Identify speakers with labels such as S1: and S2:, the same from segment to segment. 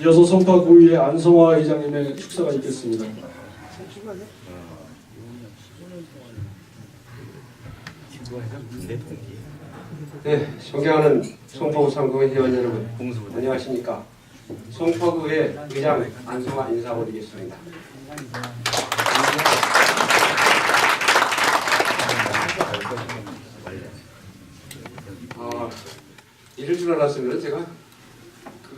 S1: 이어서 성파 구의 안성화 회장님의 축사가 있겠습니다.
S2: 네, 존경하는 송파구 상공의 회원 여러분, 안녕하십니까? 송파구의 의장 안성화 인사드리겠습니다. 아, 이럴 줄 알았으면 제가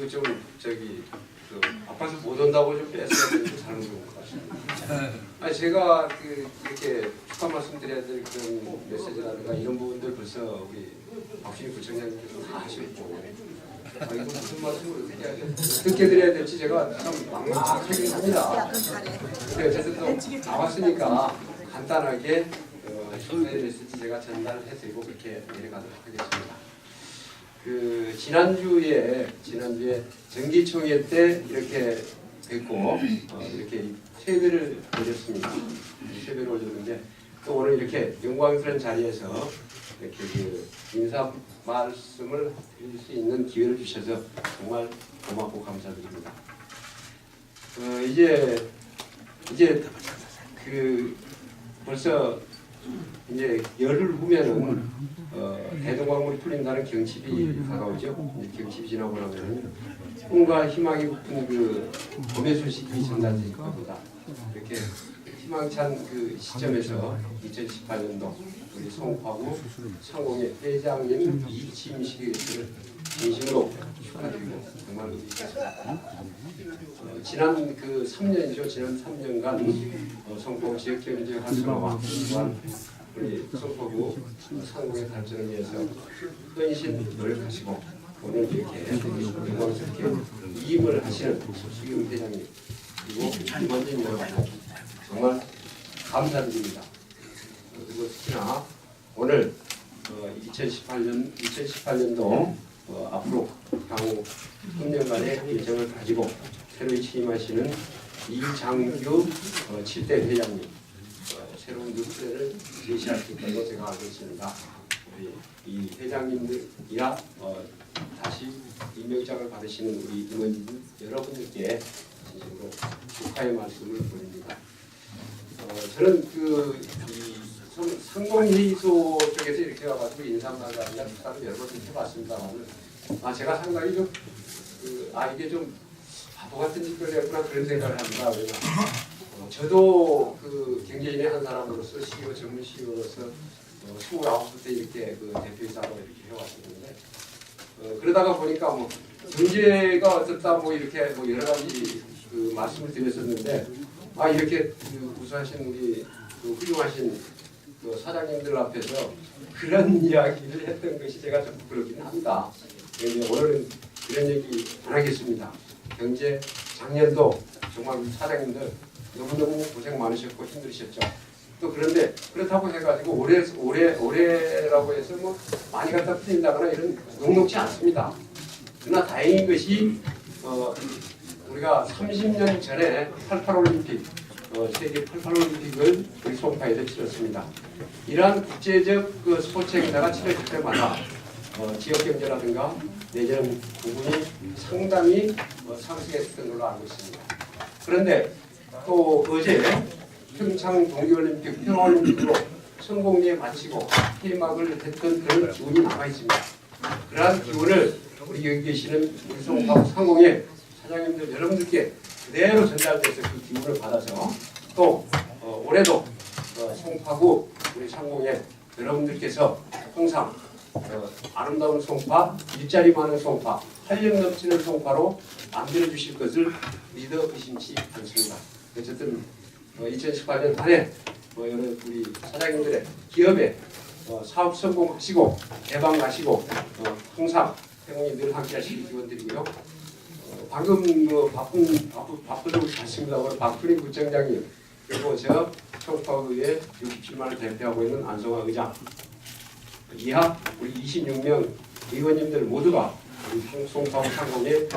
S2: 그거 좀 저기 그 아파서 못 온다고 좀 뺐어야 되는데 잘못 온것 같습니다. 아니 제가 그 이렇게 축하 말씀드려야 될 그런 메시지라든가 이런 부분들 벌써 우리 박준희 부총장님께서 다 하셨고 아 이거 무슨 말씀을 어떻게 해야 돼 어떻게 드려야 될지 제가 참 막막하긴 합니다. 근데 어쨌든 또 나왔으니까 간단하게 어, 메시지 제가 전달해드리고 그렇게 내려가도록 하겠습니다. 그 지난주에 지난주에 정기총회 때 이렇게 뵙고 어, 이렇게 세배를 올렸습니다. 세배를 올렸는데 또 오늘 이렇게 영광스러운 자리에서 이렇게 그 인사 말씀을 드릴 수 있는 기회를 주셔서 정말 고맙고 감사드립니다. 어, 이제 이제 그 벌써 이제 열흘 후면은 어, 대동강물이 풀린다는 경칩이 다가오죠. 경칩이 지나고 나면 꿈과 희망이 붙은 그 봄의 소식이 전달될 것보다 이렇게 희망찬 그 시점에서 2018년도 우리 송파구 상공의 회장님 이침식을 진심으로 축하드리고 정말. 어, 지난 그 3년이죠. 지난 3년간 어, 송파구 지역경제 활성화와 또한 우리 송파구 상공의 발전을 위해서 헌신 노력하시고 오늘 이렇게 영광스럽게 이임을 하시는 수기훈 회장님 그리고 임원진 여러분 정말 감사드립니다. 어, 그리고 특히나 오늘 어, 2018년 2018년도 어, 앞으로 향후 3년간의 일정을 가지고 새로 취임하시는 이장규 어, 7대 회장님 어, 새로운 뉴스를 제시할 수 있다고 알고 있습니다. 우리 이 회장님들이야 어, 다시 임명장을 받으시는 우리 임원진 여러분들께 진심으로 축하의 말씀을 드립니다. 어, 저는 그 이 상공회의소 쪽에서 이렇게 와가지고 인사말이나 축사를 여러 번 해봤습니다만 아 제가 상당히 좀 그, 아 이게 좀 바보 같은 짓을 했구나 그런 생각을 합니다. 어, 저도 그 경제인의 한 사람으로서 CEO 전문 CEO로서 어, 29살 때 이렇게 그 대표이사로 이렇게 해왔었는데 어, 그러다가 보니까 뭐 경제가 어떻다 뭐 이렇게 뭐 여러 가지 그 말씀을 드렸었는데 아 이렇게 그 우수하신 우리 그 훌륭하신 그 사장님들 앞에서 그런 이야기를 했던 것이 제가 좀 부끄럽긴 합니다. 오늘은 그런 얘기 안 하겠습니다. 경제 작년도 정말 사장님들 너무너무 고생 많으셨고 힘드셨죠. 또 그런데 그렇다고 해가지고 올해 올해 올해라고 해서 뭐 많이 갖다 풀린다거나 이런 녹록지 않습니다. 그러나 다행인 것이 어, 우리가 30년 전에 88 올림픽 어, 세계 88 올림픽을 우리 송파에서 치렀습니다. 이러한 국제적 그 스포츠 행사가 치러질 때마다 어, 지역 경제라든가 내지는 부분이 상당히 어, 상승했던 걸로 알고 있습니다. 그런데 또 어제 평창 동계올림픽 평화올림픽으로 성공리에 마치고閉막을 했던 그런 기운이 남아 있습니다. 그러한 기운을 우리 여기 계시는 우리 송파 상공의 사장님들 여러분들께 그대로 전달돼서 그 기운을 받아서 또 어, 올해도 어, 송파구 우리 상공에 여러분들께서 항상 어, 아름다운 송파, 일자리 많은 송파, 활력 넘치는 송파로 만들어 주실 것을 믿어 의심치 않습니다. 어쨌든 어, 2018년 한해 뭐 여러 우리 사장님들의 기업에 어, 사업 성공하시고 대박 나시고 어, 항상 행운이 늘 함께하시기 기원드리고요. 어, 방금 그 바쁜 바쁘 바쁘다고 하십니다. 오늘 박준희 부청장님 그리고 저 청파구의 67만을 대표하고 있는 안성화 의장 이하 우리 26명 의원님들 모두가 송파구 상공의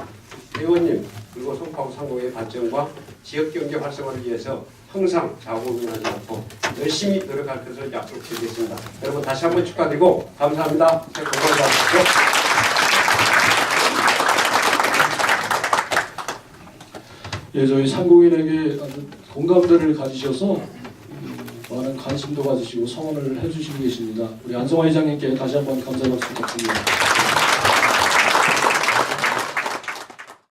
S2: 의원님 그리고 송파구 상공의 발전과 지역 경제 활성화를 위해서 항상 자고민하지 않고 열심히 노력할 것을 약속드리겠습니다. 여러분 다시 한번 축하드리고 감사합니다. 제 건강 받으십시오.
S1: 예, 저희 상공인에게 공감대를 가지셔서 음, 많은 관심도 가지시고 성원을 해주시고 계십니다. 우리 안성화 이장님께 다시 한번 감사 박수 부탁드립니다.